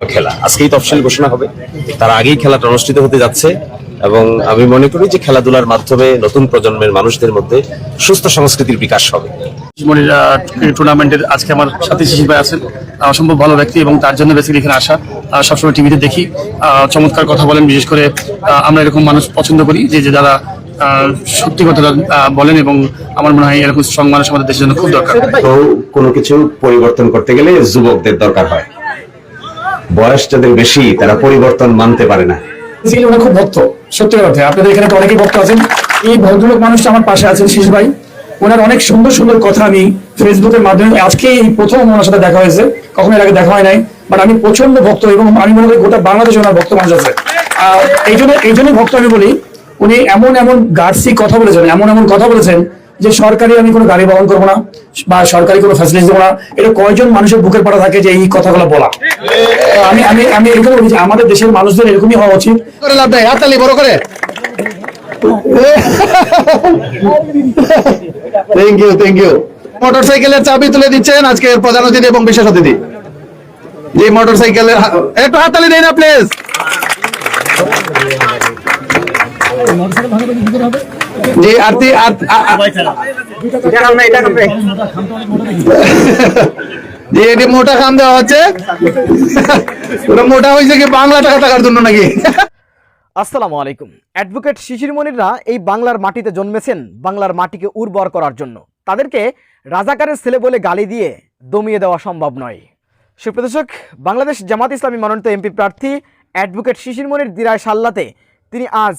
খেলা। আজকেই তফসিল ঘোষণা হবে। তার আগেই খেলাটা অনুষ্ঠিত হতে যাচ্ছে এবং আমি মনে করি যে খেলাধুলার মাধ্যমে নতুন প্রজন্মের মানুষদের মধ্যে সুস্থ সংস্কৃতির বিকাশ হবে। টুর্নামেন্টের আজকে আমার সাথী শিশির ভাই আছেন। আহ, অসম্ভব ভালো ব্যক্তি এবং তার জন্য বেসিক্যালি এখানে আসা। সবসময় টিভিতে দেখি। আহ, চমৎকার কথা বলেন। বিশেষ করে আহ, আমরা এরকম মানুষ পছন্দ করি যে যে যারা আহ, সত্যি কথাটা আহ, বলেন এবং আমার মনে হয় এরকম স্ট্রং মানুষ আমাদের দেশের জন্য খুব দরকার। কোনো কিছু পরিবর্তন করতে গেলে যুবকদের দরকার হয়। বয়স যাদের বেশি তারা পরিবর্তন মানতে পারে না। খুব ভক্ত সত্যি কথা। আপনাদের এখানে তো অনেকেই ভক্ত আছেন। এই ভদ্রলোক মানুষটা আমার পাশে আছেন শীষ ভাই। ওনার অনেক সুন্দর সুন্দর কথা আমি ফেসবুকের মাধ্যমে আজকে এই প্রথম ওনার সাথে দেখা হয়েছে। কখনো এর আগে দেখা হয় নাই বাট আমি প্রচণ্ড ভক্ত এবং আমি মনে করি গোটা বাংলাদেশে ওনার ভক্ত মানুষ আছে। আহ, এই জন্য এই জন্যই ভক্ত আমি বলি উনি এমন এমন গার্সি কথা বলেছেন এমন এমন কথা বলেছেন যে সরকারি আমি কোনো গাড়ি বহন করব না বা সরকারি কোনো ফ্যাসিলিটি দেবো না এটা কয়জন মানুষের বুকের পাড়া থাকে যে এই কথাগুলো বলা? আমি আমি আমি এরকম বলি আমাদের দেশের মানুষদের এরকমই হওয়া উচিত। করে লাভ নাই হাততালি বড় করে। থ্যাংক ইউ থ্যাংক ইউ মোটরসাইকেলের চাবি তুলে দিচ্ছেন আজকের প্রধান অতিথি এবং বিশেষ অতিথি। জি মোটরসাইকেলের হা- একটু হাততালি দেন না প্লিজ জি, আরতি জি, এটি মোটা খাম দেওয়া হচ্ছে। ওটা মোটা হয়েছে কি বাংলা টাকা টাকার জন্য নাকি? আসসালামু আলাইকুম। অ্যাডভোকেট শিশির মনিররা এই বাংলার মাটিতে জন্মেছেন, বাংলার মাটিকে উর্বর করার জন্য। তাদেরকে রাজাকারের ছেলে বলে গালি দিয়ে দমিয়ে দেওয়া সম্ভব নয়। সুপ্রদর্শক, বাংলাদেশ জামাত ইসলামী মনোনীত এমপি প্রার্থী অ্যাডভোকেট শিশির মনির দিরায় সাল্লাতে তিনি আজ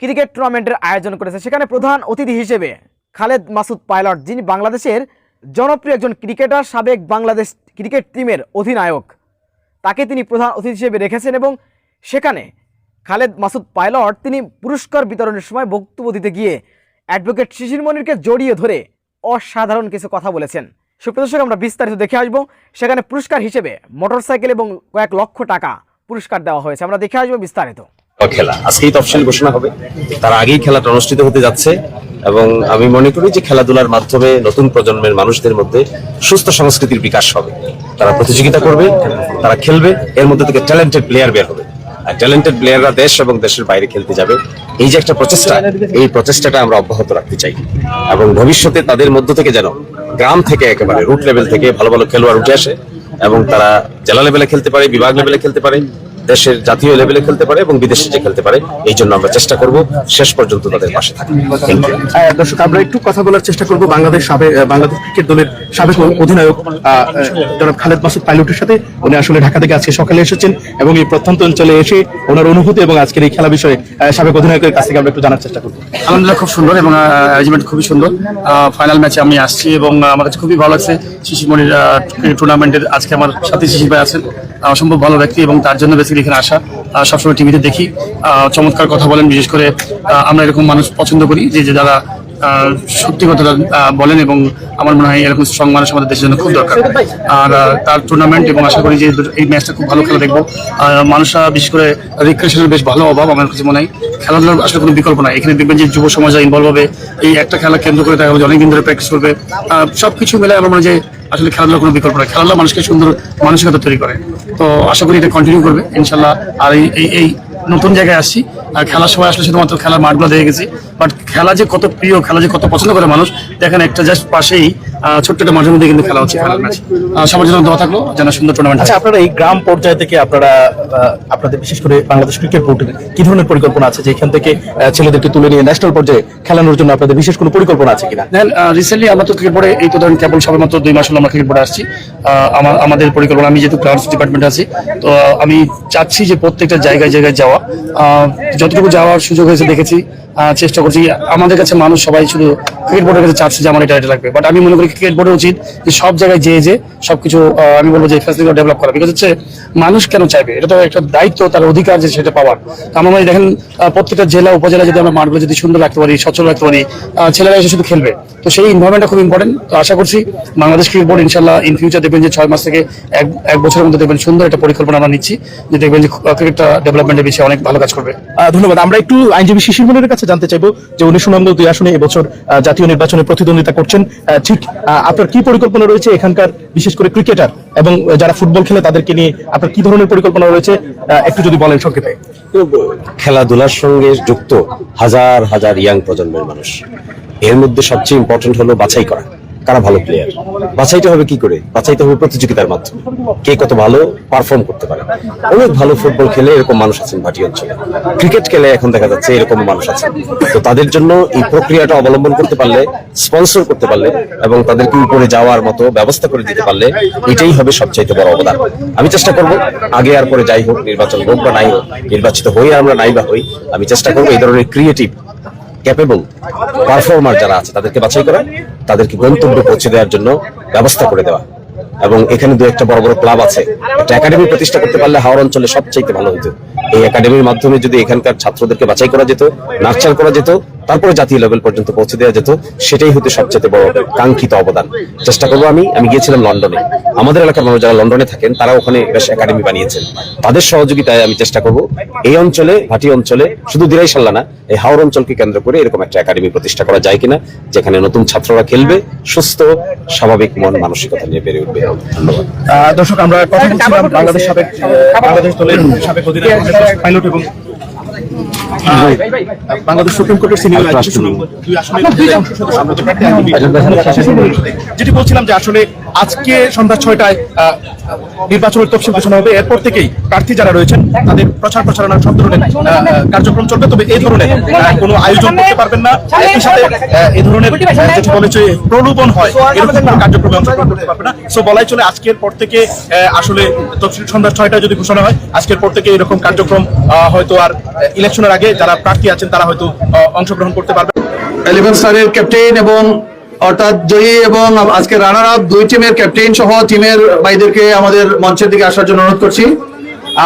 ক্রিকেট টুর্নামেন্টের আয়োজন করেছে। সেখানে প্রধান অতিথি হিসেবে খালেদ মাসুদ পাইলট, যিনি বাংলাদেশের জনপ্রিয় একজন ক্রিকেটার, সাবেক বাংলাদেশ ক্রিকেট টিমের অধিনায়ক। তাকে তিনি প্রধান অতিথি হিসেবে রেখেছেন এবং সেখানে খালেদ মাসুদ পাইলট, তিনি পুরস্কার বিতরণের সময় বক্তব্য দিতে গিয়ে অ্যাডভোকেট শিশির মনিরকে জড়িয়ে ধরে অসাধারণ কিছু কথা বলেছেন। সুপ্রদর্শক আমরা বিস্তারিত দেখে আসব। সেখানে পুরস্কার হিসেবে মোটরসাইকেল এবং কয়েক লক্ষ টাকা পুরস্কার দেওয়া হয়েছে। আমরা দেখে আসব বিস্তারিত। খেলা। আজকেই তফসিল ঘোষণা হবে। তার আগেই খেলাটা অনুষ্ঠিত হতে যাচ্ছে এবং আমি মনে করি যে খেলাধুলার মাধ্যমে নতুন প্রজন্মের মানুষদের মধ্যে সুস্থ সংস্কৃতির বিকাশ হবে। তারা প্রতিযোগিতা করবে, তারা খেলবে, এর মধ্যে থেকে ট্যালেন্টেড প্লেয়ার বের হবে। আর ট্যালেন্টেড প্লেয়াররা দেশ এবং দেশের বাইরে খেলতে যাবে। এই যে একটা প্রচেষ্টা, এই প্রচেষ্টাটা আমরা অব্যাহত রাখতে চাই। এবং ভবিষ্যতে তাদের মধ্য থেকে যেন গ্রাম থেকে একেবারে রুট লেভেল থেকে ভালো ভালো খেলোয়াড় উঠে আসে এবং তারা জেলা লেভেলে খেলতে পারে, বিভাগ লেভেলে খেলতে পারে। দেশের জাতীয় লেভেলে খেলতে পারে এবং বিদেশে যে খেলতে পারে এই জন্য আমরা চেষ্টা করব শেষ পর্যন্ত তাদের পাশে আহ, দর্শক আমরা একটু কথা বলার চেষ্টা করব বাংলাদেশ সাবেক বাংলাদেশ ক্রিকেট দলের সাবেক অধিনায়ক জনাব খালেদ মাসুদ পাইলটের সাথে। উনি আসলে ঢাকা থেকে আজকে সকালে এসেছেন এবং এই প্রত্যন্ত অঞ্চলে এসে ওনার অনুভূতি এবং আজকের এই খেলা বিষয়ে আহ, সাবেক অধিনায়কের কাছ থেকে আমরা একটু জানার চেষ্টা করব। আলহামদুলিল্লাহ খুব সুন্দর এবং অ্যারেঞ্জমেন্ট খুবই সুন্দর। ফাইনাল ম্যাচে আমি আসছি এবং আমার কাছে খুবই ভালো লাগছে শিশির মনির টুর্নামেন্টের আজকে আমার সাথে শিশির ভাই আছেন। অসম্ভব ভালো ব্যক্তি এবং তার জন্য বেসিক্যালি এখানে আসা সবসময় টিভিতে দেখি। চমৎকার কথা বলেন বিশেষ করে আমরা এরকম মানুষ পছন্দ করি যে যে যারা সত্যি কথাটা বলেন এবং আমার মনে হয় এরকম স্ট্রং মানুষ আমাদের দেশের জন্য খুব দরকার। আর তার টুর্নামেন্ট এবং আশা করি যে এই ম্যাচটা খুব ভালো খেলা দেখব। মানুষরা বিশেষ করে রিক্রেশনের বেশ ভালো অভাব আমার কাছে মনে হয়। খেলাধুলার আসলে কোনো বিকল্প নাই। এখানে দেখবেন যে যুব সমাজ ইনভলভ হবে। এই একটা খেলা কেন্দ্র করে দেখা যে অনেকদিন ধরে প্র্যাকটিস করবে। আহ, সবকিছু মিলে আমার মনে হয় আসলে খেলাধুলা কোনো বিকল্প নয় খেলাধুলা মানুষকে সুন্দর মানসিকতা তৈরি করে। তো আশা করি এটা কন্টিনিউ করবে, ইনশাল্লাহ। আর এই, এই- নতুন জায়গায় আসছি আর খেলার সময় আসলে শুধুমাত্র খেলার মাঠগুলো দেখে গেছি। বাট খেলা যে কত প্রিয়, খেলা যে কত পছন্দ করে মানুষ, দেখেন একটা জাস্ট পাশেই ছোট্ট একটা মাঠের মধ্যে কিন্তু খেলা হচ্ছে খেলার ম্যাচ। সবার জন্য দোয়া থাকল যেন সুন্দর টুর্নামেন্ট আচ্ছা আপনারা এই গ্রাম পর্যায় থেকে আপনারা আপনাদের বিশেষ করে বাংলাদেশ ক্রিকেট বোর্ডের কি ধরনের পরিকল্পনা আছে? যে এখান থেকে ছেলেদেরকে তুলে নিয়ে ন্যাশনাল পর্যায়ে খেলানোর জন্য আপনাদের বিশেষ কোনো পরিকল্পনা আছে কিনা? দেন রিসেন্টলি আমরা তো ক্রিকেট বোর্ডে এই তো ধরেন কেবল সবে মাত্র দুই মাস হলো আমরা ক্রিকেট বোর্ডে আসছি। আমার আমাদের পরিকল্পনা আমি যেহেতু ক্লাউডস ডিপার্টমেন্ট আছি তো আমি চাচ্ছি যে প্রত্যেকটা জায়গায় জায়গায় যাওয়া। যতটুকু যাওয়ার সুযোগ হয়েছে দেখেছি আহ, চেষ্টা করছি। আমাদের কাছে মানুষ সবাই শুধু ক্রিকেট বোর্ডের কাছে চাচ্ছে যে আমার এটা এটা লাগবে। বাট আমি মনে করি ক্রিকেট বোর্ডের উচিত যে সব জায়গায় যেয়ে যে সবকিছু আমি বলব যে ফ্যাসিলিটি ডেভেলপ করা। বিকজ হচ্ছে মানুষ কেন চাইবে? এটা তো একটা দায়িত্ব, তার অধিকার যে সেটা পাওয়ার। আমার মনে দেখেন প্রত্যেকটা জেলা, উপজেলা যদি আমরা মাঠগুলো যদি সুন্দর রাখতে পারি সচল রাখতে পারি ছেলেরা এসে শুধু খেলবে। তো সেই ইনভারমেন্টটা খুব ইম্পর্টেন্ট তো আশা করছি বাংলাদেশ ক্রিকেট বোর্ড ইনশাল্লাহ ইন ফিউচার দেখবেন যে ছয় মাস থেকে এক এক বছরের মধ্যে দেখবেন সুন্দর একটা পরিকল্পনা আমরা নিচ্ছি, যে দেখবেন যে ক্রিকেটটা ডেভেলপমেন্টের বিষয়ে অনেক ভালো কাজ করবে। ধন্যবাদ। আমরা একটু আইনজীবী শিশির মনের কাছে জানতে চাইব যে উনি সুনামগঞ্জ দুই আসনে এবছর জাতীয় নির্বাচনে প্রতিদ্বন্দ্বিতা করছেন। ঠিক আপনার কি পরিকল্পনা রয়েছে এখানকার বিশেষ করে ক্রিকেটার এবং যারা ফুটবল খেলে তাদেরকে নিয়ে আপনার কি ধরনের পরিকল্পনা রয়েছে? একটু যদি বলেন সংক্ষেপে। খেলাধুলার সঙ্গে যুক্ত হাজার হাজার ইয়াং প্রজন্মের মানুষ। এর মধ্যে সবচেয়ে ইম্পর্টেন্ট হলো বাছাই করা। কারা ভালো প্লেয়ার বাছাইতে হবে কি করে? বাছাইতে হবে প্রতিযোগিতার মাধ্যমে। কে কত ভালো পারফর্ম করতে পারে? অনেক ভালো ফুটবল খেলে এরকম মানুষ আছেন ভাটি অঞ্চলে। ক্রিকেট খেলে এখন দেখা যাচ্ছে এরকম মানুষ আছে তো তাদের জন্য এই প্রক্রিয়াটা অবলম্বন করতে পারলে স্পন্সর করতে পারলে এবং তাদেরকে উপরে যাওয়ার মতো ব্যবস্থা করে দিতে পারলে, এটাই হবে সবচাইতে বড় অবদান। আমি চেষ্টা করব, আগে আর পরে যাই হোক, নির্বাচন হোক বা নাই হোক, নির্বাচিত হই আমরা নাই বা হই, আমি চেষ্টা করব এই ধরনের ক্রিয়েটিভ ক্যাপেবল পারফর্মার যারা আছে, তাদেরকে বাছাই করা তাদেরকে গন্তব্যে পৌঁছে দেওয়ার জন্য ব্যবস্থা করে দেওয়া। এবং এখানে দু একটা বড় বড় ক্লাব আছে। একটা একাডেমি প্রতিষ্ঠা করতে পারলে হাওড় অঞ্চলে সবচাইতে ভালো হতো এই একাডেমির মাধ্যমে যদি এখানকার ছাত্রদেরকে বাছাই করা যেত নার্চার করা যেত তারপরে জাতীয় লেভেল পর্যন্ত পৌঁছে দেওয়া যেত সেটাই হতে সবচেয়ে বড় কাঙ্ক্ষিত অবদান। চেষ্টা করব আমি আমি গিয়েছিলাম লন্ডনে। আমাদের এলাকার মানুষ যারা লন্ডনে থাকেন তারা ওখানে বেশ একাডেমি বানিয়েছেন। তাদের সহযোগিতায় আমি চেষ্টা করব এই অঞ্চলে ভাটি অঞ্চলে শুধু দিরাই সাল্লা না এই হাওড় অঞ্চলকে কেন্দ্র করে এরকম একটা একাডেমি প্রতিষ্ঠা করা যায় কিনা যেখানে নতুন ছাত্ররা খেলবে সুস্থ স্বাভাবিক মন মানসিকতা নিয়ে বেড়ে উঠবে। ধন্যবাদ। দর্শক আমরা কথা বলছিলাম বাংলাদেশ সাবেক বাংলাদেশ দলের সাবেক অধিনায়ক পাইলট এবং বাংলাদেশ সুপ্রিম কোর্টের সিনিয়র যেটি বলছিলাম যে আসলে আজকে সন্ধ্যা ছয়টায় নির্বাচনের তফসিল ঘোষণা হবে। এরপর থেকেই প্রার্থী যারা রয়েছেন তাদের প্রচার প্রচারণা সব ধরনের কার্যক্রম চলবে। তবে এই ধরনের কোনো আয়োজন করতে পারবেন না। একই সাথে এই ধরনের যেটি বলেছে প্রলোভন হয় এরকম কোনো কার্যক্রমে অংশগ্রহণ করতে পারবে না। সো বলাই চলে আজকের পর থেকে আসলে তফসিল সন্ধ্যা ছয়টায় যদি ঘোষণা হয় আজকের পর থেকে এরকম কার্যক্রম হয়তো আর ইলেকশনের আগে যারা প্রার্থী আছেন, তারা হয়তো অংশগ্রহণ করতে পারবে এলিভেন স্টারের ক্যাপ্টেন এবং অর্থাৎ জয়ী এবং আজকে রানার আপ দুই টিমের ক্যাপ্টেন সহ টিমের ভাইদেরকে আমাদের মঞ্চের দিকে আসার জন্য অনুরোধ করছি।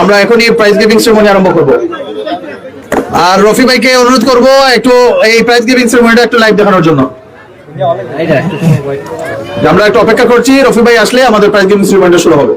আমরা এখনই প্রাইজ গিভিং সেরেমনি আরম্ভ করব। আর রফি ভাইকে অনুরোধ করব একটু এই প্রাইজ গিভিং সেরেমনিটা একটু লাইভ দেখানোর জন্য। আমরা একটু অপেক্ষা করছি রফি ভাই আসলে আমাদের প্রাইজ গেম সেরেমনিটা শুরু হবে।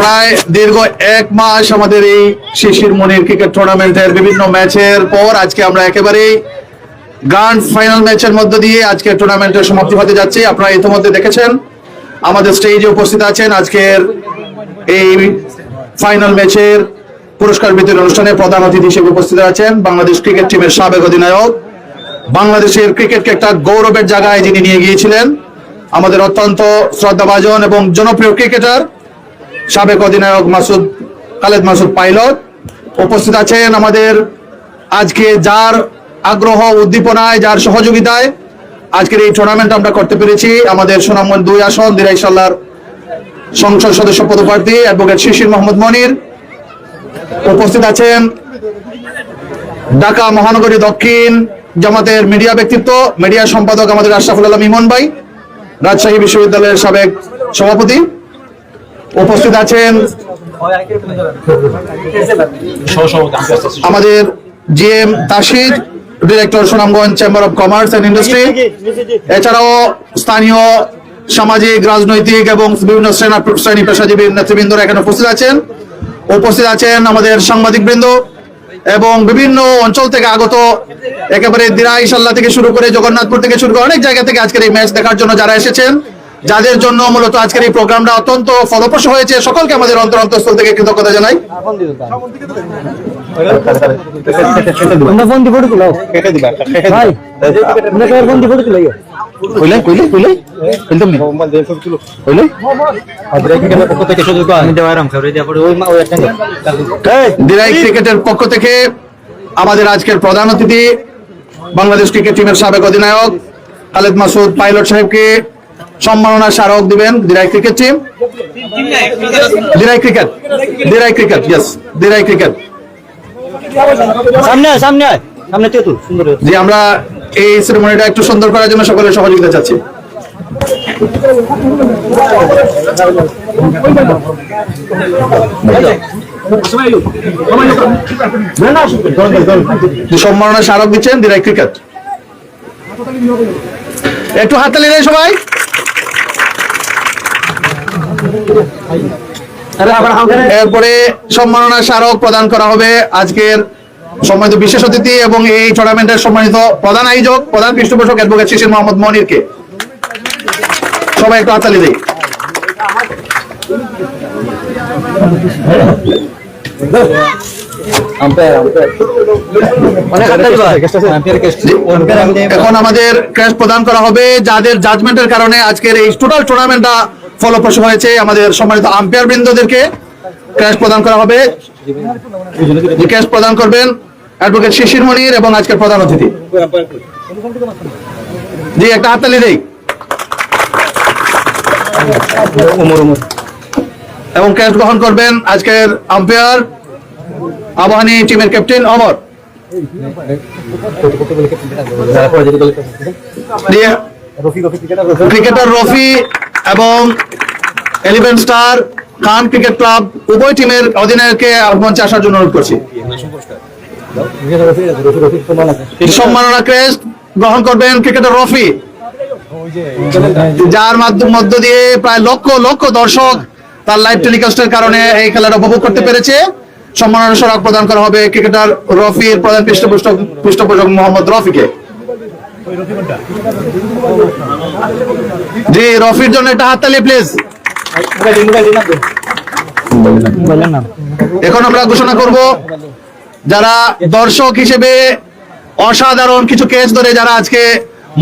প্রায় দীর্ঘ এক মাস আমাদের এই শিশির মনির ক্রিকেট টুর্নামেন্টের বিভিন্ন ম্যাচের পর আজকে আমরা একেবারেই গ্র্যান্ড ফাইনাল ম্যাচের মধ্য দিয়ে আজকে টুর্নামেন্টের সমাপ্তি হতে যাচ্ছে। আপনারা ইতিমধ্যে দেখেছেন, আমাদের স্টেজে উপস্থিত আছেন আজকের এই ফাইনাল ম্যাচের পুরস্কার বিতরণ অনুষ্ঠানে প্রধান অতিথি হিসেবে উপস্থিত আছেন বাংলাদেশ ক্রিকেট টিমের সাবেক অধিনায়ক, বাংলাদেশের ক্রিকেটকে একটা গৌরবের জায়গায় যিনি নিয়ে গিয়েছিলেন, আমাদের অত্যন্ত শ্রদ্ধাভাজন এবং জনপ্রিয় ক্রিকেটার, সাবেক অধিনায়ক মাসুদ খালেদ মাসুদ পাইলট উপস্থিত আছেন আমাদের আজকে যার আগ্রহ, উদ্দীপনায়, যার সহযোগিতায় আজকের এই টুর্নামেন্ট আমরা করতে পেরেছি। আমাদের সুনামগঞ্জ দুই আসন, দিরাই সাল্লার সংসদ সদস্য পদপ্রার্থী অ্যাডভোকেট শিশির মোহাম্মদ মনির উপস্থিত আছেন ঢাকা মহানগরী দক্ষিণ জামাতের মিডিয়া ব্যক্তিত্ব, মিডিয়া সম্পাদক আমাদের আশরাফুল আলম ইমন ভাই, রাজশাহী বিশ্ববিদ্যালয়ের সাবেক সভাপতি উপস্থিত আছেন আমাদের G M Tasir, director Sunamganj chamber of commerce and industry, এছাড়াও স্থানীয় সামাজিক, রাজনৈতিক এবং বিভিন্ন শ্রেণি পেশাজীবী নেতৃবৃন্দরা এখানে উপস্থিত আছেন। উপস্থিত আছেন আমাদের সাংবাদিক বৃন্দ এবং বিভিন্ন অঞ্চল থেকে আগত একেবারে দিরা ইসাল্লাহ থেকে শুরু করে জগন্নাথপুর থেকে শুরু করে অনেক জায়গা থেকে আজকের এই ম্যাচ দেখার জন্য যারা এসেছেন যাদের জন্য মূলত আজকের এই প্রোগ্রামটা অত্যন্ত ফলপ্রসূ হয়েছে সকলকে আমাদের অন্তর অন্তঃস্থল থেকে কৃতজ্ঞতা জানাই। কইলে কইলে কইলে। একদম কইলে। দিরাই ক্রিকেটের পক্ষ থেকে আমাদের আজকের প্রধান অতিথি বাংলাদেশ ক্রিকেট টিমের সাবেক অধিনায়ক খালেদ মাসুদ পাইলট সাহেবকে সম্মাননা স্মারক দিবেন Derai cricket team. Derai cricket Derai cricket yes Derai cricket. সামনে সামনে। সামনে তেতুল সুন্দর যে আমরা এই সেরেমনিটা একটু সুন্দর করার জন্য সকলের সহযোগিতা চাচ্ছি। সম্মাননা স্মারক দিচ্ছেন দিরাই ক্রিকেট। একটু হাততালি দেয় সবাই। এরপরে সম্মাননা স্মারক প্রদান করা হবে আজকের সম্মানিত বিশেষ অতিথি এবং এই টুর্নামেন্টের সম্মানিত প্রধান আয়োজক, প্রধান পৃষ্ঠপোষক অ্যাডভোকেট শিশির মোহাম্মদ মনিরকে। সবাই একটু হাততালি দেই। এখন আমাদের ক্র্যাশ প্রদান করা হবে, যাদের জাজমেন্টের কারণে আজকের এই টোটাল টুর্নামেন্টটা ফলপ্রসূ হয়েছে, আমাদের সম্মানিত আম্পায়ার বৃন্দদেরকে ক্র্যাশ প্রদান করা হবে। যে ক্যাশ প্রদান করবেন অ্যাডভোকেট শিশির মনির এবং আজকের প্রধান অতিথি। জি একটা হাততালি দেই। এবং ক্যাশ গ্রহণ করবেন আজকের আম্পায়ার আবাহনী টিমের ক্যাপ্টেন অমর। দিয়ে ক্রিকেটার রফি এবং eleven star Khan cricket club উভয় টিমের অধিনায়ককে মঞ্চে আসার জন্য অনুরোধ করছি। সম্মাননা ক্রেস্ট গ্রহণ করবেন ক্রিকেটার রফি। যার মাধ্যম মধ্য দিয়ে প্রায় লক্ষ লক্ষ দর্শক তার লাইভ টেলিকাস্টের কারণে এই খেলাটা উপভোগ করতে পেরেছে। সম্মাননা সড়ক প্রদান করা হবে ক্রিকেটার রফির প্রধান পৃষ্ঠপোষক পৃষ্ঠপোষক মোহাম্মদ রফিকে। জি, রফির জন্য একটা হাততালি প্লিজ এখন আমরা ঘোষণা করব যারা দর্শক হিসেবে অসাধারণ কিছু কেস ধরে যারা আজকে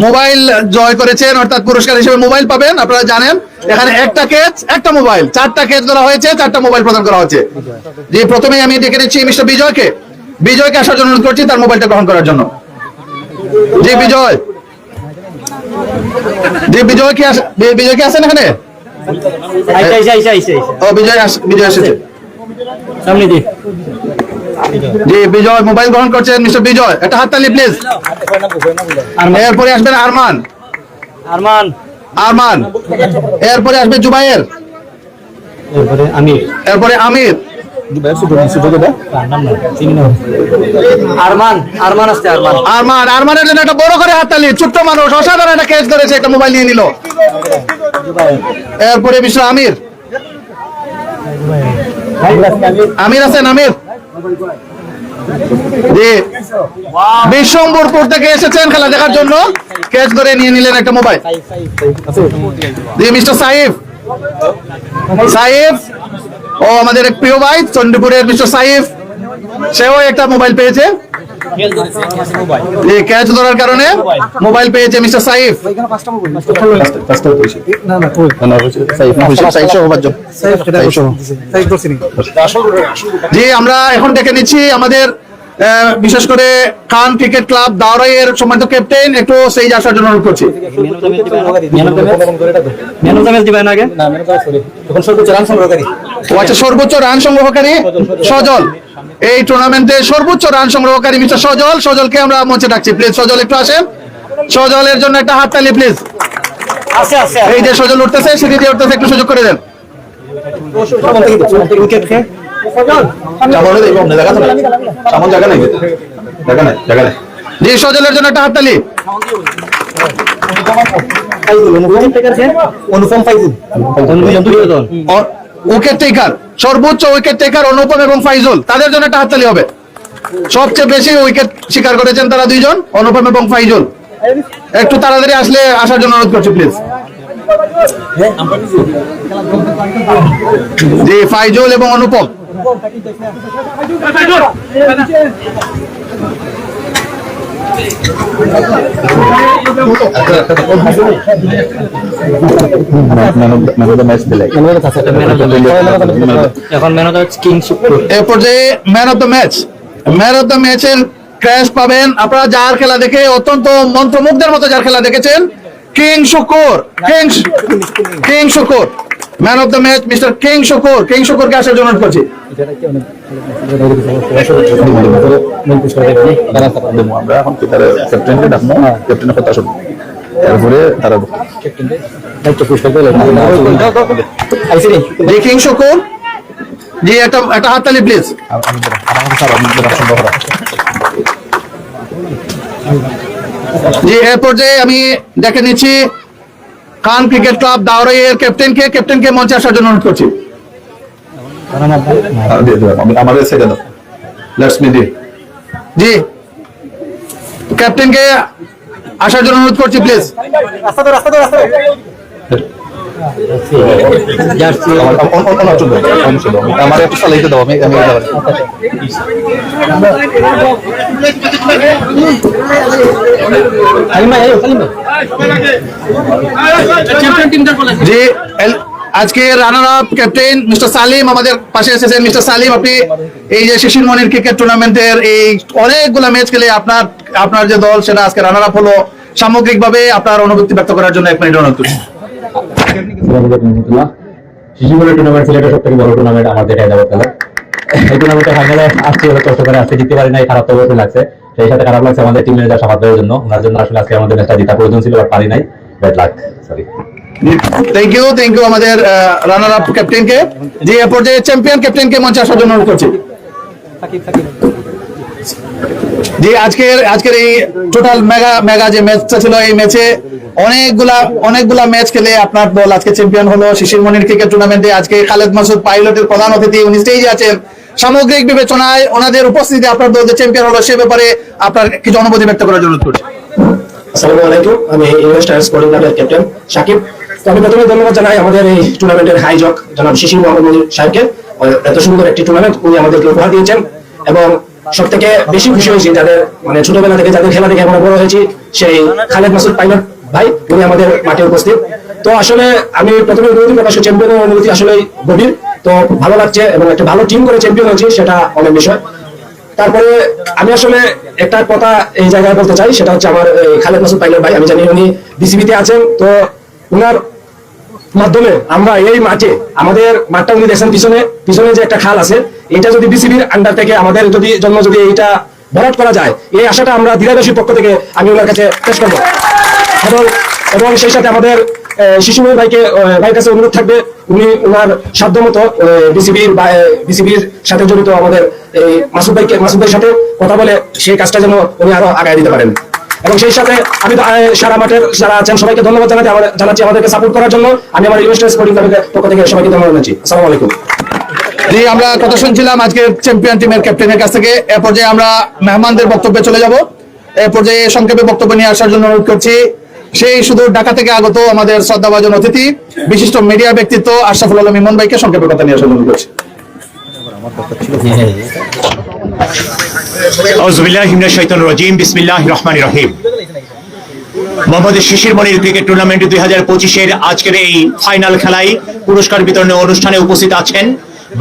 মোবাইল জয় করেছেন, অর্থাৎ পুরস্কার হিসেবে মোবাইল পাবেন, আপনারা জানেন, এখানে একটা কেচ একটা মোবাইল চারটা কেচ ধরা হয়েছে, চারটা মোবাইল প্রদান করা হচ্ছে। যে প্রথমেই আমি ডেকে নিচ্ছি মিস্টার বিজয়কে। বিজয়কে আসার জন্য অনুরোধ করছি তার মোবাইলটা গ্রহণ করার জন্য। জি, বিজয়। জি, বিজয় কি বিজয় কি আছেন এখানে? ও বিজয় বিজয় এসেছে জি বিজয় মোবাইল গ্রহণ করছেন মিস্টার বিজয়। একটা হাততালি প্লিজ। এরপরে আসবেন আরমান। আরমান। আরমান। এরপরে আসবে জুবাইর এরপরে আমির। এরপরে আমির। এরপরে মিস্টার আমির। আমির আছেন, আমির? বিশ্বম্বরপুর থেকে এসেছেন খেলা দেখার জন্য। ক্যাচ ধরে নিয়ে নিলেন একটা মোবাইল মিস্টার সাইফ। সাইফ ও আমাদের এক প্রিয় ভাই চন্ডীপুরের মিস্টার সাইফ সেও একটা মোবাইল পেয়েছে ক্যাচ ধরার কারণে মোবাইল পেয়েছে আমরা এখন নিচ্ছি আমাদের বিশেষ করে খান ক্রিকেট ক্লাব দাওরাইয়ের সম্মানিত ক্যাপ্টেন একটু সেই আসার জন্য অনুরোধ করছি। আচ্ছা সর্বোচ্চ রান সংগ্রহকারী সজল। এই টুর্নামেন্টে সর্বোচ্চ রান সংগ্রহকারী মিস্টার সজল। সজলকে আমরা মঞ্চে ডাকছি। প্লিজ, সজল একটু আসেন। সজলের জন্য একটা হাততালি প্লিজ। এই যে সজল উঠতেছে, সিঁড়ি দিয়ে উঠতেছে, একটু সুযোগ করে দেন। উইকেট খেয়ে জি সজলের জন্য একটা হাততালি। অনুপম ফাইজুল। উইকেট টেকার সর্বোচ্চ উইকেট টেকার অনুপম এবং ফাইজুল। তাদের জন্য একটা হাততালি হবে। সবচেয়ে বেশি উইকেট শিকার করেছেন তারা দুইজন অনুপম এবং ফাইজুল। একটু তাড়াতাড়ি আসলে আসার জন্য অনুরোধ করছি প্লিজ জি ফাইজুল এবং অনুপম। পাবেন আপনারা যার খেলা দেখে অত্যন্ত মন্ত্রমুগ্ধের মতো যার খেলা দেখেছেন king Shukur king king Shukur man of the match mister king Shukur king শুকুরকে আসার জন্য একটা প্লিজ জি আমি দেখে নিচ্ছি খান ক্রিকেট ক্লাব দাওরাইয়ের ক্যাপ্টেনকে ক্যাপ্টেনকে মঞ্চে আসার জন্য অনুরোধ করছি আমাদের সেটা দাও। লেটস মি দি জি। ক্যাপ্টেনকে আসার জন্য অনুরোধ করছি প্লিজ আমার একটু চালাইতে দাও আমি আমি জি এল- আজকে runner up captain mister Salim আমাদের পাশে এসেছেন। মিস্টার সালিম, আপনি এই যে শিশির মনির ক্রিকেট টুর্নামেন্টের এই অনেকগুলা ম্যাচ খেলে আপনার আপনার যে দল, সেটা আজকে রানার আপ হলো। সামগ্রিকভাবে আপনার অনুভূতি ব্যক্ত করার জন্য এক মিনিট অনুরোধ টুর্নামেন্ট বড় টুর্নামেন্ট যেটা যাব খেলা এই পারি খারাপ লাগছে। খারাপ লাগছে আমাদের জন্য। ওনার জন্য আসলে আজকে আমাদের ম্যাচটা জিতা প্রয়োজন ছিল বাট পারি নাই। Bad luck sorry thank you thank you আমাদের রানার আপ ক্যাপ্টেনকে জি এ পর্যায়ে চ্যাম্পিয়ন ক্যাপ্টেনকে মঞ্চে আসার জন্য অনুরোধ করছি। আজকের আজকের এই টোটাল মেগা মেগা যে ম্যাচটা ছিল, এই ম্যাচে অনেকগুলা অনেকগুলা ম্যাচ খেলে আপনার দল আজকে চ্যাম্পিয়ন হলো। শিশির মনির ক্রিকেট টুর্নামেন্টে আজকে খালেদ মাসুদ পাইলটের প্রধান অতিথি, উনি স্টেজে আছেন। সামগ্রিক বিবেচনায় ওনাদের উপস্থিতিতে আপনার দল যে চ্যাম্পিয়ন হলো, সে ব্যাপারে আপনার কিছু অনুভূতি ব্যক্ত করার জন্য করছি? আসসালামু আলাইকুম, আমি ইনভেস্টার স্পোর্টিং ক্যাপ্টেন সাকিব। তো আমি প্রথমে ধন্যবাদ জানাই আমাদের এই টুর্নামেন্টের হাইজক জনাব শিশির মোহাম্মদ সাহেবকে। এত সুন্দর একটি টুর্নামেন্ট উনি আমাদেরকে উপহার দিয়েছেন এবং সব থেকে বেশি খুশি হয়েছি যাদের মানে ছোটবেলা থেকে যাদের খেলা দেখে আমরা বড় হয়েছি, সেই খালেদ মাসুদ পাইলট ভাই, উনি আমাদের মাঠে উপস্থিত। তো আসলে আমি প্রথমে অনুভূতি প্রকাশ চ্যাম্পিয়নের অনুভূতি আসলে গভীর। তো ভালো লাগছে এবং একটা ভালো টিম করে চ্যাম্পিয়ন হয়েছি, সেটা অনেক বিষয়। তারপরে আমি আসলে একটা কথা এই জায়গায় বলতে চাই, সেটা হচ্ছে আমার খালেদ মাসুদ পাইলট ভাই, আমি জানি উনি বিসিবিতে আছেন। তো উনার মাধ্যমে আমরা এই মাঠে, আমাদের মাঠটা উনি দেখছেন পিছনে পিছনে যে একটা খাল আছে, এটা যদি বিসিবির আন্ডার থেকে আমাদের যদি জন্য যদি এইটা ভরাট করা যায়, এই আশাটা আমরা ধীরাবাসীর পক্ষ থেকে আমি ওনার কাছে পেশ করব। এবং এবং সেই সাথে আমাদের শিশুময় ভাইকে ভাইয়ের কাছে অনুরোধ থাকবে, উনি ওনার সাধ্য মতো বিসিবির বিসিবির সাথে জড়িত আমাদের এই মাসুদ ভাইকে, মাসুদ ভাইয়ের সাথে কথা বলে সেই কাজটা যেন উনি আরও আগায় দিতে পারেন। এবং সেই সাথে আমি সারা মাঠের যারা আছেন সবাইকে ধন্যবাদ জানাতে আমার জানাচ্ছি আমাদেরকে সাপোর্ট করার জন্য। আমি আমার ইনভেস্টার স্পোর্টিং ক্লাবের পক্ষ থেকে সবাইকে ধন্যবাদ জানাচ্ছি। আসসালামু আলাইকুম। জি আমরা কথা শুনছিলাম আজকে চ্যাম্পিয়ন টিমের ক্যাপ্টেনের কাছ থেকে। এ পর্যায়ে আমরা মেহমানদের বক্তব্যে চলে যাব। এ পর্যায়ে সংক্ষেপে বক্তব্য নিয়ে আসার জন্য অনুরোধ করছি। সেই শুধু ঢাকা থেকে আগত আমাদের শ্রদ্ধাভাজন অতিথি বিশিষ্ট মিডিয়া ব্যক্তিত্ব আশরাফুল আলম ইমন ভাইকে সংক্ষেপে কথা নিয়ে আসার জন্য অনুরোধ করছি। আছেন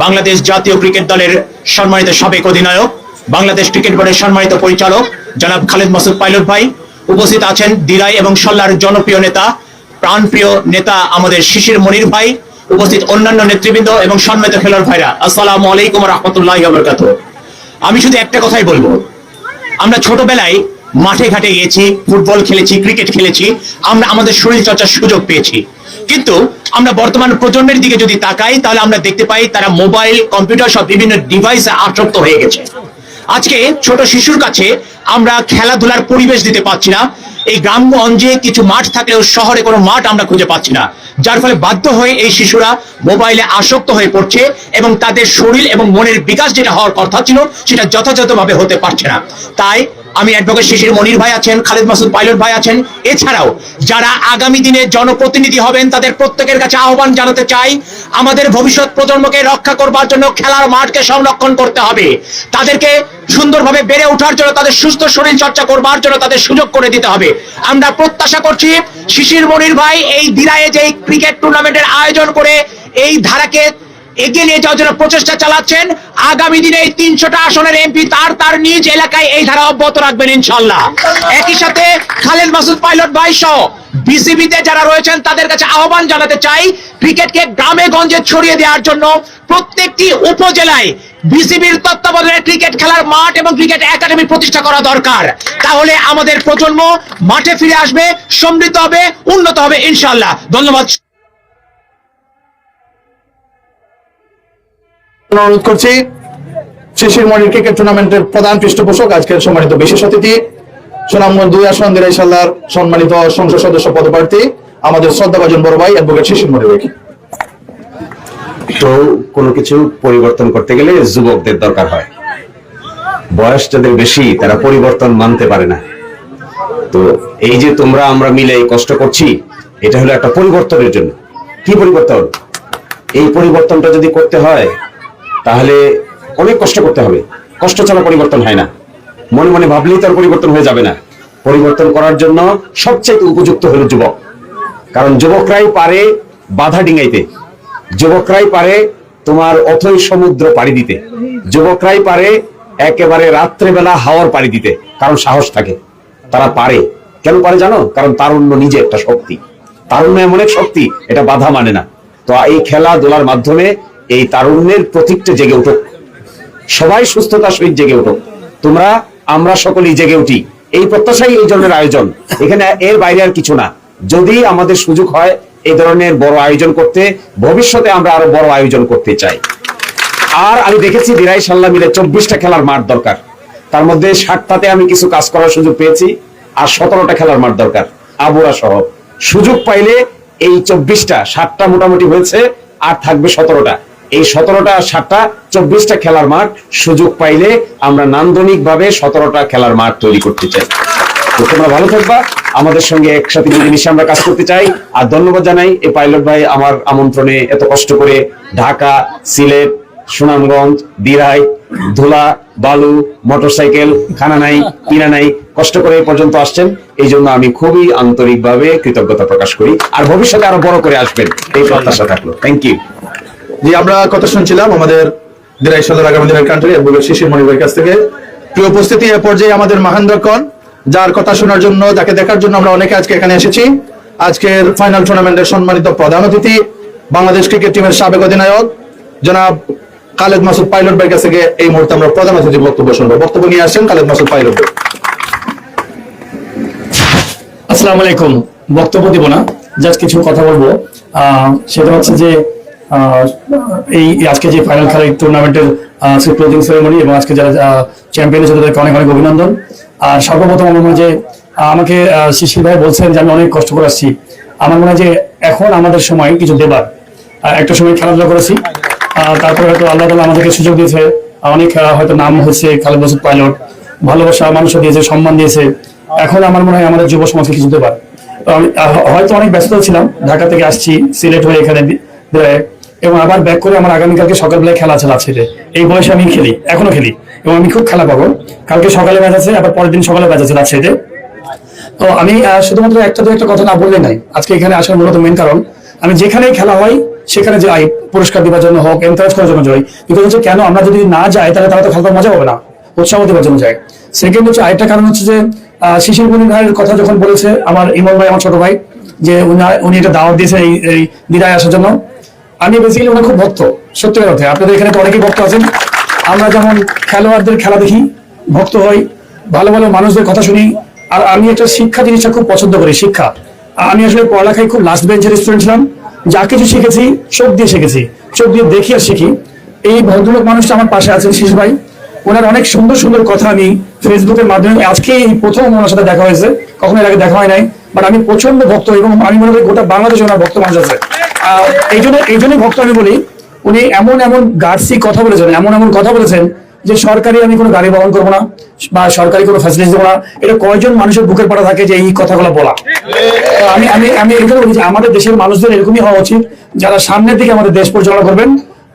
বাংলাদেশ জাতীয় ক্রিকেট দলের সম্মানিত সাবেক অধিনায়ক, বাংলাদেশ ক্রিকেট বোর্ডের সম্মানিত পরিচালক জনাব খালেদ মাসুদ পাইলট ভাই। উপস্থিত আছেন দিরাই এবং সল্লার জনপ্রিয় নেতা, প্রাণপ্রিয় নেতা আমাদের শিশির মনির ভাই। উপস্থিত অন্যান্য নেতৃবৃন্দ এবং সম্মানিত খেলোয়াড় ভাইরা, আসসালামু আলাইকুম রহমতুল্লাহ আমি শুধু একটা কথাই বলব। আমরা ছোটবেলায় মাঠে ঘাটে গিয়েছি, ফুটবল খেলেছি, ক্রিকেট খেলেছি, আমরা আমাদের শরীর চর্চার সুযোগ পেয়েছি। কিন্তু আমরা বর্তমান প্রজন্মের দিকে যদি তাকাই, তাহলে আমরা দেখতে পাই তারা মোবাইল, কম্পিউটার সব বিভিন্ন ডিভাইসে আসক্ত হয়ে গেছে। আজকে ছোট শিশুর কাছে আমরা খেলাধুলার পরিবেশ দিতে পারছি না। এই গ্রাম্য অঞ্চলে কিছু মাঠ থাকলেও শহরে কোনো মাঠ আমরা খুঁজে পাচ্ছি না। যার ফলে বাধ্য হয়ে এই শিশুরা মোবাইলে আসক্ত হয়ে পড়ছে এবং তাদের শরীর এবং মনের বিকাশ যেটা হওয়ার কথা ছিল সেটা যথাযথভাবে হতে পারছে না। তাই আমি অ্যাডভোকেট শিশির মনির ভাই আছেন, খালেদ মাসুদ পাইলট ভাই আছেন। এছাড়াও যারা আগামী দিনে জনপ্রতিনিধি হবেন, তাদের প্রত্যেকের কাছে আহ্বান জানাতে চাই, আমাদের ভবিষ্যৎ প্রজন্মকে রক্ষা করবার জন্য খেলার মাঠকে সংরক্ষণ করতে হবে। তাদেরকে সুন্দরভাবে বেড়ে ওঠার জন্য, তাদের সুস্থ শরীর চর্চা করবার জন্য তাদের সুযোগ করে দিতে হবে। আমরা প্রত্যাশা করছি, শিশির মনির ভাই এই দিরায়ে যে ক্রিকেট টুর্নামেন্টের আয়োজন করে এই ধারাকে এগিয়ে নিয়ে যাওয়ার জন্য প্রচেষ্টা চালাচ্ছেন। আগামী দিনে এই তিনশোটা আসনের এমপি তার তার নিজ এলাকায় এই ধারা অব্যাহত রাখবেন ইনশাল্লাহ। একই সাথে খালেদ মাসুদ পাইলট ভাই সহ বিসিবিতে যারা রয়েছেন, তাদের কাছে আহ্বান জানাতে চাই ক্রিকেটকে গ্রামে গঞ্জে ছড়িয়ে দেওয়ার জন্য। প্রত্যেকটি উপজেলায় বিসিবির তত্ত্বাবধানে ক্রিকেট খেলার মাঠ এবং ক্রিকেট একাডেমি প্রতিষ্ঠা করা দরকার। তাহলে আমাদের প্রজন্ম মাঠে ফিরে আসবে, সমৃদ্ধ হবে, উন্নত হবে ইনশাল্লাহ। ধন্যবাদ। অনুরোধ করছি, শিশির মনির ক্রিকেট টুর্নামেন্টের প্রধান পৃষ্ঠপোষক, আজকের সম্মানিত বিশেষ অতিথি, সুনামগঞ্জ দুই আসন দিরাইশাল্লার সম্মানিত সংসদ সদস্য পদপ্রার্থী, আমাদের শ্রদ্ধাভাজন বড় ভাই, অ্যাডভোকেট শিশির মনির তো কোনো কিছু পরিবর্তন করতে গেলে যুবকদের দরকার হয়। বয়স যাদের বেশি, তারা পরিবর্তন মানতে পারে না। তো এই যে তোমরা, আমরা মিলে কষ্ট করছি, এটা হলো একটা পরিবর্তনের জন্য। কি পরিবর্তন? এই পরিবর্তনটা যদি করতে হয় তাহলে অনেক কষ্ট করতে হবে। কষ্ট ছাড়া পরিবর্তন হয় না। মনে মনে ভাবলেই তার পরিবর্তন হয়ে যাবে না। পরিবর্তন করার জন্য সবচেয়ে উপযুক্ত হলো যুবক। কারণ যুবকরাই পারে বাধা ডিঙাইতে। যুবকরাই পারে তোমার অথই সমুদ্র পাড়ি দিতে। যুবকরাই পারে একেবারে রাত্রেবেলা হাওয়ার পাড়ি দিতে, কারণ সাহস থাকে। তারা পারে। কেন পারে জানো? কারণ তারুণ্য নিজে একটা শক্তি। তারুণ্য এমন এক শক্তি, এটা বাধা মানে না। তো এই খেলাধুলার মাধ্যমে এই তারুণ্যের প্রতীকটা জেগে উঠুক। সবাই সুস্থতার সহিত জেগে উঠুক। তোমরা, আমরা সকলেই জেগে উঠি। এই প্রত্যাশাই এই ধরনের আয়োজন। এখানে এর বাইরে আর কিছু না। যদি আমাদের সুযোগ হয় এই ধরনের বড় আয়োজন করতে, ভবিষ্যতে আমরা আরও বড় আয়োজন করতে চাই। আর আমি দেখেছি দিরাই সাল্লা মিলে চব্বিশটা খেলার মাঠ দরকার। তার মধ্যে ষাটটাতে আমি কিছু কাজ করার সুযোগ পেয়েছি আর সতেরোটা খেলার মাঠ দরকার, আবুরা সহ সুযোগ পাইলে এই চব্বিশটা ষাটটা মোটামুটি হয়েছে আর থাকবে সতেরোটা। এই সতেরোটা সাতটা চব্বিশটা খেলার মাঠ সুযোগ পাইলে আমরা নান্দনিক ভাবে সতেরোটা খেলার মাঠ তৈরি করতে চাই। তো তোমরা ভালো থাকবা, আমাদের সঙ্গে একসাথে মিলেমিশে আমরা কাজ করতে চাই। আর ধন্যবাদ জানাই এই পাইলট ভাই আমার আমন্ত্রণে এত কষ্ট করে ঢাকা, সিলেট, সুনামগঞ্জ দিরাই ধুলা, বালু, মোটরসাইকেল খানা নাই কিনা নাই কষ্ট করে পর্যন্ত আসছেন। এই জন্য আমি খুবই আন্তরিকভাবে কৃতজ্ঞতা প্রকাশ করি। আর ভবিষ্যতে আরও বড় করে আসবেন, এই প্রত্যাশা থাকল। থ্যাংক ইউ আমরা কথা শুনছিলাম আমাদের দিরাইশাল্লার আগামী দিনের কান্ট্রি অ্যাডভোকেট শিশির মনির কাছ থেকে। প্রিয় উপস্থিতি এ পর্যায়ে আমাদের মহেন্দ্রকন যার কথা শোনার জন্য যাকে দেখার জন্য আমরা অনেকে আজকে এখানে এসেছি। আজকের ফাইনাল টুর্নামেন্টের সম্মানিত প্রধান অতিথি বাংলাদেশ ক্রিকেট টিমের সাবেক অধিনায়ক জনাব খালেদ মাসুদ পাইলট ভাইয়ের কাছ এই মুহূর্তে আমরা প্রধান অতিথি বক্তব্য শুনব। বক্তব্য নিয়ে আসছেন খালেদ মাসুদ পাইলট। আসসালামু আলাইকুম। বক্তব্য দিব না জাস্ট কিছু কথা বলব। আহ, সেটা হচ্ছে যে এই আজকে যে ফাইনাল খেলা, এই টুর্নামেন্টের ক্লোজিং সেরেমনি এবং আজকে যারা চ্যাম্পিয়ন হয়েছে তাদেরকে অনেক অনেক অভিনন্দন। আর সর্বপ্রথম আমার মনে যে আমাকে শিশির ভাই বলছেন যে আমি অনেক কষ্ট করে আসছি। আমার মনে হয় যে এখন আমাদের সময় কিছু দেবার। একটা সময় খেলাধুলা করেছি। তারপরে হয়তো আল্লাহ তালা আমাদেরকে সুযোগ দিয়েছে। অনেক হয়তো নাম হয়েছে খালেদ মাসুদ পাইলট ভালোবাসা, মানুষও দিয়েছে, সম্মান দিয়েছে। এখন আমার মনে হয় আমাদের যুব সমাজকে কিছু দেবার। হয়তো অনেক ব্যস্ত ছিলাম। ঢাকা থেকে আসছি, সিলেট হয়ে এখানে এবং আবার ব্যাক করে আমার আগামীকালকে সকালবেলায় খেলা আছে রাজশাহীতে এই বয়সে আমি খেলি, এখনও খেলি। এবং আমি খুব খেলা পাবো কালকে সকালে ম্যাচ আছে, আবার পরের দিন সকালে ম্যাচ আছে তো আমি শুধুমাত্র একটা দু একটা কথা না বললে নাই। আজকে এখানে আসার মূলত মেন কারণ, আমি যেখানেই খেলা হয়, সেখানে যাই পুরস্কার দেওয়ার জন্য হোক এনকারেজ করার জন্য যাই কিন্তু হচ্ছে কেন আমরা যদি না যাই, তাহলে তারা তো খেলার মজা হবে না। উৎসাহ দেওয়ার জন্য যাই সেকেন্ড হচ্ছে আরেকটা কারণ হচ্ছে যে শিশির মনির ভাইয়ের কথা যখন বলেছে, আমার ইমন ভাই, আমার ছোট ভাই, যে উনি- এটা দাওয়াত দিয়েছে এই এই দিদায় আসার জন্য। আমি বেসিক্যালি ওনার খুব ভক্ত, সত্যি কথা। আপনাদের এখানে তো অনেকেই ভক্ত আছেন। আমরা যেমন খেলোয়াড়দের খেলা দেখি, ভক্ত হই, ভালো ভালো মানুষদের কথা শুনি। আর আমি একটা শিক্ষা জিনিসটা খুব পছন্দ করি, শিক্ষা। আমি আসলে পড়ালেখায় খুব লাস্ট বেঞ্চের স্টুডেন্ট ছিলাম। যা কিছু শিখেছি, চোখ দিয়ে শিখেছি। চোখ দিয়ে দেখি আর শিখি। এই ভদ্রলোক মানুষটা আমার পাশে আছেন শিশু ভাই। ওনার অনেক সুন্দর সুন্দর কথা আমি ফেসবুকের মাধ্যমে আজকে এই প্রথম ওনার সাথে দেখা হয়েছে। কখনো এর আগে দেখা হয় নাই। বাট আমি প্রচণ্ড ভক্ত এবং আমি মনে করি গোটা বাংলাদেশে ওনার ভক্ত মানুষ আছে। এই জন্য, এই জন্যই ভক্ত আমি বলি, উনি এমন এমন গার্সি কথা বলেছেন, এমন এমন কথা বলেছেন যে সরকারি আমি কোনো গাড়ি বহন করব না, বা সরকারি কোনো ফ্যাসিলিটি দেবো না। এটা কয়জন মানুষের বুকের পাড়া থাকে যে এই কথাগুলো বলা? আমি আমি আমি জন্য বলি যে আমাদের দেশের মানুষদের এরকমই হওয়া উচিত, যারা সামনের দিকে আমাদের দেশ পরিচালনা করবেন।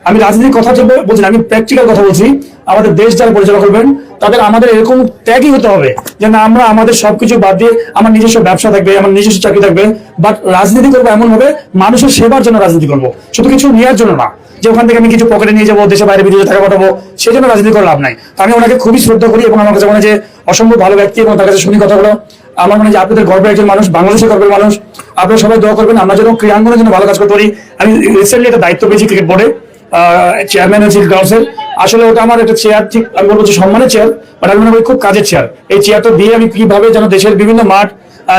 আমি রাজনীতির কথা বলছি আমি প্র্যাকটিক্যাল কথা বলছি। আমাদের দেশ যারা পরিচালনা করবেন তাদের আমাদের এরকম ত্যাগই হতে হবে যে না, আমরা আমাদের সবকিছু বাদ দিয়ে আমার নিজস্ব ব্যবসা থাকবে, আমার নিজস্ব চাকরি থাকবে বাট রাজনীতি করব এমন ভাবে মানুষের সেবার জন্য রাজনীতি করব। শুধু কিছু নেওয়ার জন্য না, যে ওখান থেকে আমি কিছু পকেটে নিয়ে যাব, দেশে বাইরে বিদেশে টাকা পাঠাবো, সেই জন্য রাজনীতি করে লাভ নাই। আমি ওনাকে খুবই শ্রদ্ধা করি এবং আমার কাছে মনে যে অসম্ভব ভালো ব্যক্তি এবং তার কাছে শুনি কথাগুলো আমার মনে যে আপনাদের গর্বের একজন মানুষ, বাংলাদেশের গর্বের মানুষ। আপনারা সবাই দোয়া করবেন, আমরা যেন ক্রীড়াঙ্গনের জন্য ভালো কাজ করতে পারি। আমি রিসেন্টলি একটা দায়িত্ব পেয়েছি ক্রিকেট বোর্ডে চেয়ারম্যান হয়েছি গার্লসের আসলে ওটা আমার একটা চেয়ার ঠিক আমি বলব যে সম্মানের চেয়ার বাট আমি মনে করি খুব কাজের চেয়ার এই চেয়ারটা দিয়ে আমি কীভাবে যেন দেশের বিভিন্ন মাঠ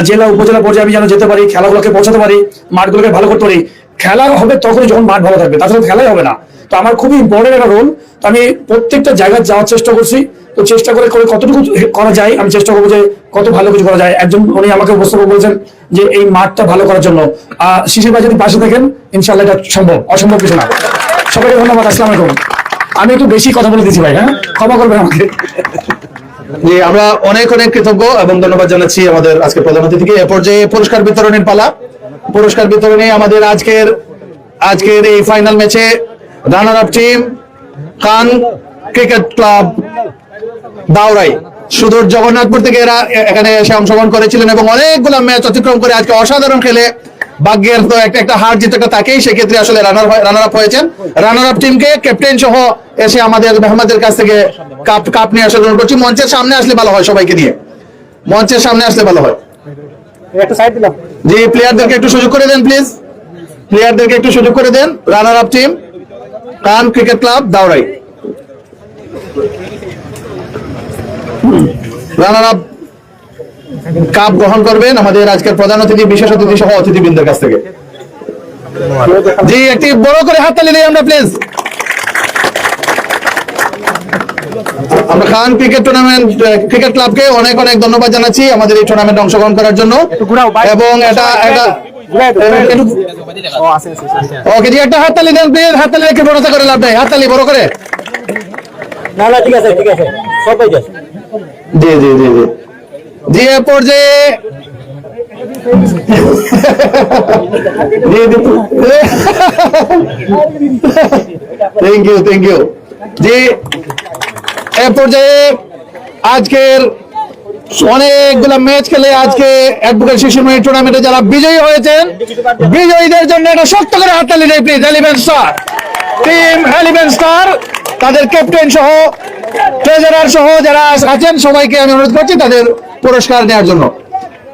জেলা, উপজেলা পর্যায়ে আমি যেন যেতে পারি, খেলাগুলোকে পৌঁছাতে পারি, মাঠগুলোকে ভালো করতে পারি। খেলা হবে তখনই যখন মাঠ ভালো থাকবে তাছাড়া খেলাই হবে না। তো আমার খুবই ইম্পর্টেন্ট একটা রোল তো আমি প্রত্যেকটা জায়গায় যাওয়ার চেষ্টা করছি। তো চেষ্টা করে করে কতটুকু করা যায়, আমি চেষ্টা করব যে কত ভালো কিছু করা যায়। একজন উনি আমাকে উপস্থাপন বলেছেন যে এই মাঠটা ভালো করার জন্য। আহ, শিশির ভাই যদি পাশে থাকেন ইনশাল্লাহ এটা সম্ভব, অসম্ভব কিছু না। সবাইকে ধন্যবাদ, আসসালাম আলাইকুম। আমি একটু বেশি কথা বলে দিচ্ছি ভাই হ্যাঁ? ক্ষমা করবেন আমাকে। জি, আমরা অনেক অনেক কৃতজ্ঞ এবং ধন্যবাদ জানাচ্ছি আমাদের আজকে প্রধান অতিথিকে। এ পর্যায়ে পুরস্কার বিতরণের পালা। পুরস্কার বিতরণে আমাদের আজকের আজকের এই ফাইনাল ম্যাচে runner up team Khan cricket club Derai সুদূর জগন্নাথপুর থেকে এরা এখানে এসে অংশগ্রহণ করেছিলেন এবং অনেকগুলো ম্যাচ অতিক্রম করে আজকে অসাধারণ খেলে ভাগ্যের তো একটা একটা হার জিত একটা তাকেই সেক্ষেত্রে আসলে রানার রানার আপ হয়েছেন। রানার আপ টিমকে ক্যাপ্টেন সহ এসে আমাদের মেহমাদের কাছ থেকে কাপ কাপ নিয়ে আসার করছি। মঞ্চের সামনে আসলে ভালো হয় সবাইকে নিয়ে মঞ্চের সামনে আসলে ভালো হয়। জি প্লেয়ারদেরকে একটু সুযোগ করে দেন প্লিজ প্লেয়ারদেরকে একটু সুযোগ করে দেন। Runner up team Khan cricket club Derai runner up cup গ্রহণ করবেন আমাদের আজকের প্রধান অতিথি বিশেষ অতিথি সহ অতিথিবৃন্দের কাছ থেকে। জি একটি বড় করে হাততালি দিই আমরা প্লিজ আমরা খান ক্রিকেট টুর্নামেন্ট ক্রিকেট ক্লাবকে অনেক অনেক ধন্যবাদ জানাচ্ছি আমাদের এই টুর্নামেন্টে অংশগ্রহণ করার জন্য। এবং এটা এটা ওকে জি একটা হাততালি দেন প্লিজ হাততালি রেখে ভরসা করে লাভ নেই। হাততালি বড় করে। না না ঠিক আছে ঠিক আছে। সবাই যাচ্ছে। জি জি জি জি। এ পর্যায়ে thank you thank you ji এ পর্যায়ে আজকের অনেকগুলো ম্যাচ খেলে আজকে অ্যাডভোকেট শিশুমণি টুর্নামেন্টে যারা বিজয়ী হয়েছেন বিজয়ীদের জন্য একটা শক্ত করে হাততালি দেয় please eleven star team eleven star তাদের ক্যাপ্টেন সহ ট্রেজারার সহ যারা আছেন সবাইকে আমি অনুরোধ করছি তাদের পুরস্কার নেওয়ার জন্য।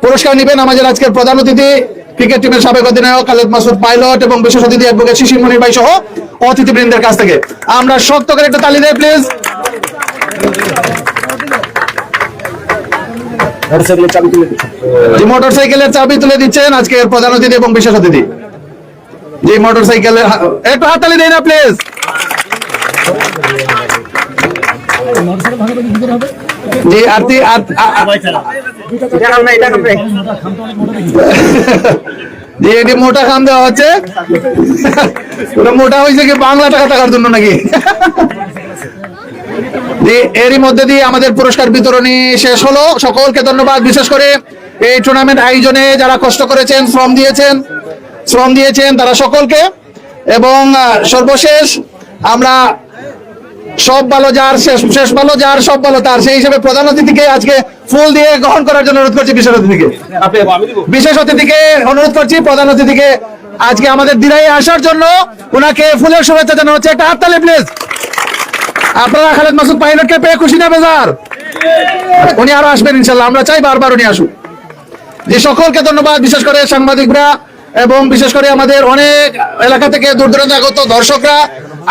পুরস্কার নেবেন আমাদের আজকের প্রধান অতিথি ক্রিকেট টিমের সাবেক অধিনায়ক খালেদ মাসুদ পাইলট এবং বিশেষ অতিথি অ্যাডভোকেট শিশির মনির ভাই সহ অতিথিবৃন্দের কাছ থেকে। আমরা শক্ত করে একটা তালি দেয় প্লিজ জি মোটর সাইকেলের চাবি তুলে দিচ্ছেন আজকের প্রধান অতিথি এবং বিশেষ অতিথি। সাইকেলের একটু হাততালি দেয় না প্লিজ জি আরতি জি, এটি মোটা খাম দেওয়া হচ্ছে। মোটা হয়েছে কি বাংলা টাকা টাকার জন্য নাকি? এরই মধ্যে দিয়ে আমাদের পুরস্কার বিতরণী শেষ হলো। সকলকে ধন্যবাদ। বিশেষ করে এই টুর্নামেন্ট আয়োজনে যারা কষ্ট করেছেন, শ্রম দিয়েছেন শ্রম দিয়েছেন তারা সকলকে। এবং সর্বশেষ আমরা সব ভালো যার শেষ শেষ ভালো যার সব ভালো তার। সেই হিসেবে প্রধান অতিথিকে আজকে ফুল দিয়ে গ্রহণ করার জন্য অনুরোধ করছি বিশেষ অতিথিকে। বিশেষ অতিথিকে অনুরোধ করছি প্রধান অতিথিকে আজকে আমাদের দিনাই আসার জন্য ওনাকে ফুলের শুভেচ্ছা জানানো হচ্ছে। একটা হাততালি প্লিজ আপনারা খালেদ মাসুদ পাইলটকে পেয়ে খুশি না বেজার? উনি আরও আসবেন ইনশাল্লাহ আমরা চাই বারবার উনি আসুক। যে সকলকে ধন্যবাদ বিশেষ করে সাংবাদিকরা এবং বিশেষ করে আমাদের অনেক এলাকা থেকে দূর দূরান্ত আগত দর্শকরা।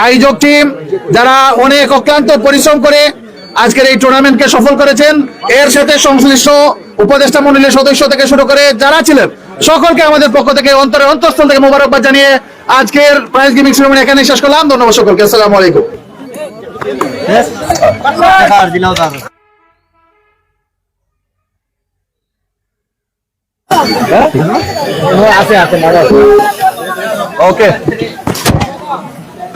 আয়োজক টিম যারা অনেক অক্লান্ত পরিশ্রম করে আজকের এই টুর্নামেন্টকে সফল করেছেন। এর সাথে সংশ্লিষ্ট উপদেষ্টা মন্ডলীর সদস্য থেকে শুরু করে যারা ছিলেন সকলকে আমাদের পক্ষ থেকে অন্তরের অন্তঃস্থল থেকে মোবারকবাদ জানিয়ে আজকের প্রাইজ গিভিং সেরেমনি এখানে শেষ করলাম। ধন্যবাদ সকলকে। আসসালামু আলাইকুম। ওকে কে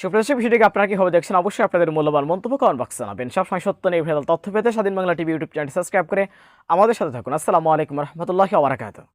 সুপ্রদর্শক ভিডিওকে আপনারা কীভাবে দেখছেন অবশ্যই আপনাদের মূল্যবান মন্তব্য কমেন্ট বক্সে জানাবেন। সবসময় সত্য নিয়ে ভেদাল তথ্য পেতে Swadhin Bangla TV YouTube channel subscribe করে আমাদের সাথে থাকুন। আসসালামু আলাইকুম রহমতুল্লাহ ওবরাকাতুহ